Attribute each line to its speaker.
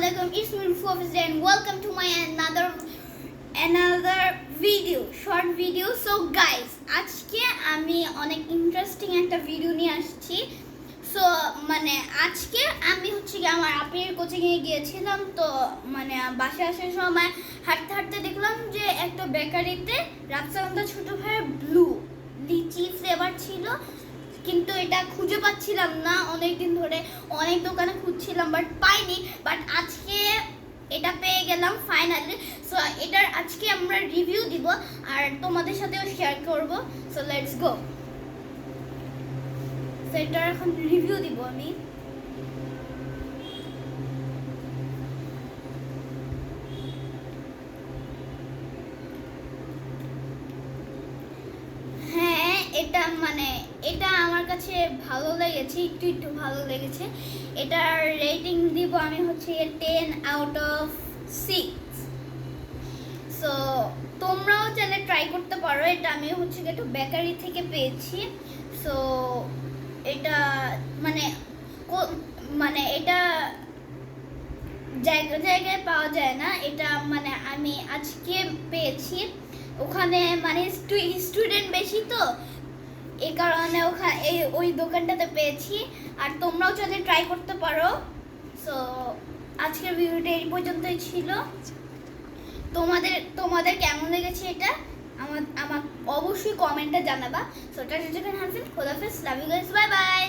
Speaker 1: alaikum. It's me Rufus and welcome to my another another video, short video. So guys, আজকে আমি অনেক interesting একটা video নিয়ে আসছি সো মানে আজকে আমি হচ্ছে কি আমার আপের কোচিংয়ে গিয়েছিলাম তো মানে বাসায় আসার সময় হাঁটতে হাঁটতে দেখলাম যে একটা বেকারিতে রাজসাগন্ধা ছোট ভাইয়ের কিন্তু এটা খুঁজে পাচ্ছিলাম না। অনেক দিন ধরে অনেক দোকানে খুঁজছিলাম বাট পাইনি। বাট আজকে এটা পেয়ে গেলাম ফাইনালি সো এটার আজকে আমরা রিভিউ দিব আর তোমাদের সাথেও শেয়ার করব। সো লেটস গো সো এটার এখন রিভিউ দিব আমি। হ্যাঁ এটা ভালো একটু একটু ভালো লেগেছে। এটার রেটিং দিব আমি হচ্ছে ten out of six so তোমরাও চাইলে ট্রাই করতে পারো, এটা আমি হচ্ছে একটু বেকারি থেকে পেয়েছি। সো এটা মানে মানে এটা জায়গা, জায়গায় পাওয়া যায় না। এটা মানে আমি আজকে পেয়েছি। ওখানে মানে স্টুডেন্ট বেশি তো এই কারণে ওখানে এই ওই দোকানটাতে পেয়েছি। আর তোমরাও যদি ট্রাই করতে পারো সো আজকের ভিডিওটা এই পর্যন্তই ছিল। তোমাদের তোমাদের কেমন লেগেছে এটা? আমার আমার অবশ্যই কমেন্টে জানাবা। সো টাটা হাফিজ খোদাফিজ love you guys bye bye